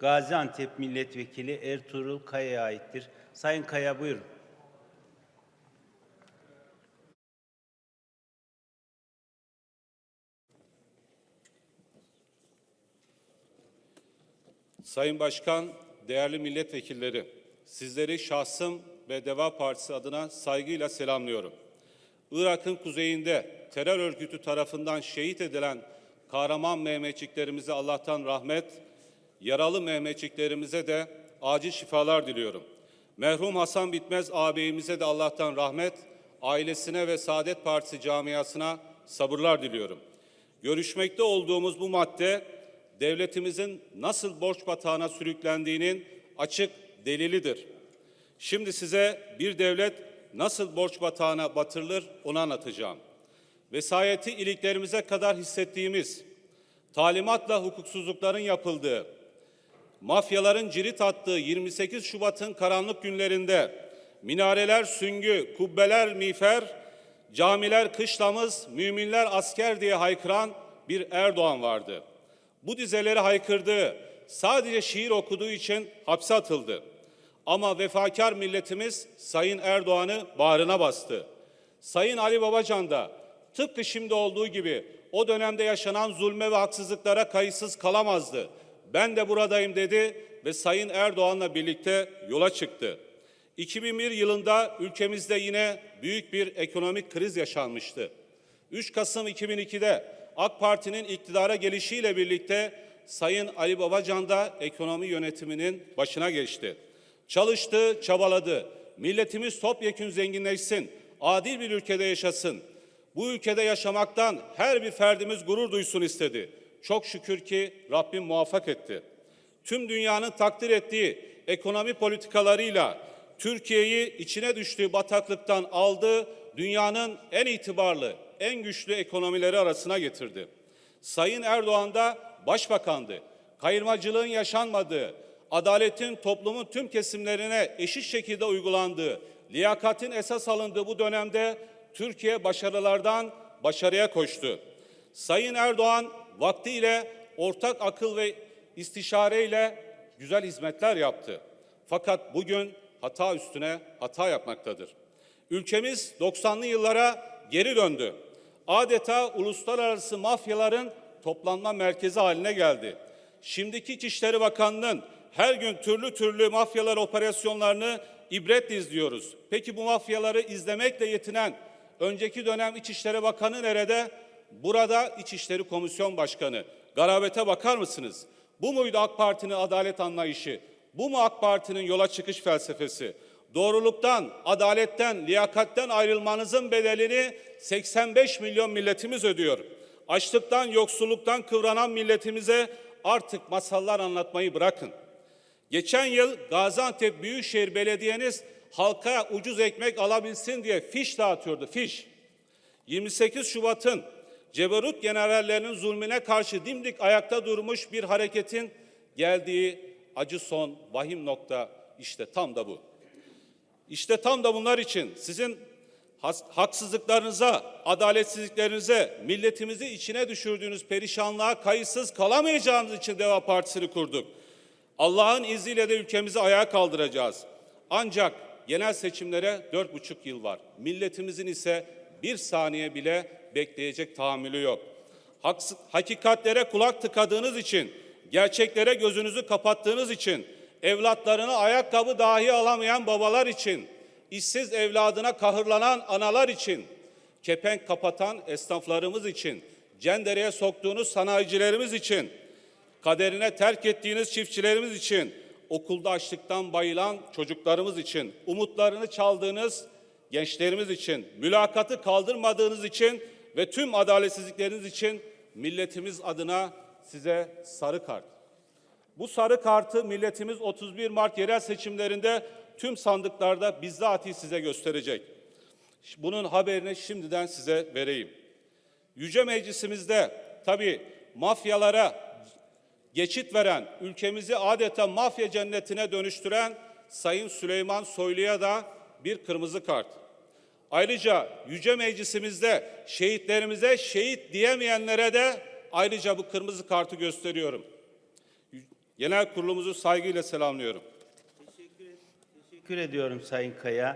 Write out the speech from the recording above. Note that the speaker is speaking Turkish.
Gaziantep Milletvekili Ertuğrul Kaya'ya aittir. Sayın Kaya buyurun. Sayın Başkan, değerli milletvekilleri, sizleri şahsım ve Deva Partisi adına saygıyla selamlıyorum. Irak'ın kuzeyinde terör örgütü tarafından şehit edilen kahraman Mehmetçiklerimize Allah'tan rahmet, yaralı Mehmetçiklerimize de acil şifalar diliyorum. Merhum Hasan Bitmez ağabeyimize de Allah'tan rahmet, ailesine ve Saadet Partisi camiasına sabırlar diliyorum. Görüşmekte olduğumuz bu madde devletimizin nasıl borç batağına sürüklendiğinin açık delilidir. Şimdi size bir devlet nasıl borç batağına batırılır onu anlatacağım. Vesayeti iliklerimize kadar hissettiğimiz, talimatla hukuksuzlukların yapıldığı, mafyaların cirit attığı 28 Şubat'ın karanlık günlerinde minareler süngü, kubbeler miğfer, camiler kışlamız, müminler asker diye haykıran bir Erdoğan vardı. Bu dizeleri haykırdığı, sadece şiir okuduğu için hapse atıldı. Ama vefakar milletimiz Sayın Erdoğan'ı bağrına bastı. Sayın Ali Babacan da tıpkı şimdi olduğu gibi o dönemde yaşanan zulme ve haksızlıklara kayıtsız kalamazdı. Ben de buradayım dedi ve Sayın Erdoğan'la birlikte yola çıktı. 2001 yılında ülkemizde yine büyük bir ekonomik kriz yaşanmıştı. 3 Kasım 2002'de AK Parti'nin iktidara gelişiyle birlikte Sayın Ali Babacan da ekonomi yönetiminin başına geçti. Çalıştı, çabaladı. Milletimiz topyekün zenginleşsin, adil bir ülkede yaşasın. Bu ülkede yaşamaktan her bir ferdimiz gurur duysun istedi. Çok şükür ki Rabbim muvaffak etti. Tüm dünyanın takdir ettiği ekonomi politikalarıyla Türkiye'yi içine düştüğü bataklıktan aldı, dünyanın en itibarlı, en güçlü ekonomileri arasına getirdi. Sayın Erdoğan da başbakandı. Kayırmacılığın yaşanmadığı, adaletin toplumun tüm kesimlerine eşit şekilde uygulandığı, liyakatin esas alındığı bu dönemde Türkiye başarılardan başarıya koştu. Sayın Erdoğan vaktiyle ortak akıl ve istişareyle güzel hizmetler yaptı. Fakat bugün hata üstüne hata yapmaktadır. Ülkemiz 90'lı yıllara geri döndü. Adeta uluslararası mafyaların toplanma merkezi haline geldi. Şimdiki İçişleri Bakanlığı'nın her gün türlü türlü mafyalar operasyonlarını ibretle izliyoruz. Peki bu mafyaları izlemekle yetinen önceki dönem İçişleri Bakanı nerede? Burada İçişleri Komisyon Başkanı. Garabete bakar mısınız? Bu muydu AK Parti'nin adalet anlayışı? Bu mu AK Parti'nin yola çıkış felsefesi? Doğruluktan, adaletten, liyakatten ayrılmanızın bedelini 85 milyon milletimiz ödüyor. Açlıktan, yoksulluktan kıvranan milletimize artık masallar anlatmayı bırakın. Geçen yıl Gaziantep Büyükşehir Belediye'niz halka ucuz ekmek alabilsin diye fiş dağıtıyordu, fiş. 28 Şubat'ın Ceberut generallerinin zulmüne karşı dimdik ayakta durmuş bir hareketin geldiği acı son, vahim nokta işte tam da bu. İşte tam da bunlar için sizin haksızlıklarınıza, adaletsizliklerinize, milletimizi içine düşürdüğünüz perişanlığa kayıtsız kalamayacağımız için Deva Partisi'ni kurduk. Allah'ın izniyle de ülkemizi ayağa kaldıracağız. Ancak genel seçimlere dört buçuk yıl var. Milletimizin ise bir saniye bile bekleyecek tahammülü yok. Haks- hakikatlere kulak tıkadığınız için, gerçeklere gözünüzü kapattığınız için, evlatlarına ayakkabı dahi alamayan babalar için, işsiz evladına kahırlanan analar için, kepenk kapatan esnaflarımız için, cendereye soktuğunuz sanayicilerimiz için, kaderine terk ettiğiniz çiftçilerimiz için, okulda açlıktan bayılan çocuklarımız için, umutlarını çaldığınız gençlerimiz için, mülakatı kaldırmadığınız için ve tüm adaletsizlikleriniz için milletimiz adına size sarı kart. Bu sarı kartı milletimiz 31 Mart yerel seçimlerinde tüm sandıklarda bizzati size gösterecek. Bunun haberini şimdiden size vereyim. Yüce Meclisimizde tabii mafyalara geçit veren, ülkemizi adeta mafya cennetine dönüştüren Sayın Süleyman Soylu'ya da bir kırmızı kart. Ayrıca Yüce Meclisimizde şehitlerimize şehit diyemeyenlere de ayrıca bu kırmızı kartı gösteriyorum. Genel kurulumuzu saygıyla selamlıyorum. Teşekkür ediyorum Sayın Kaya.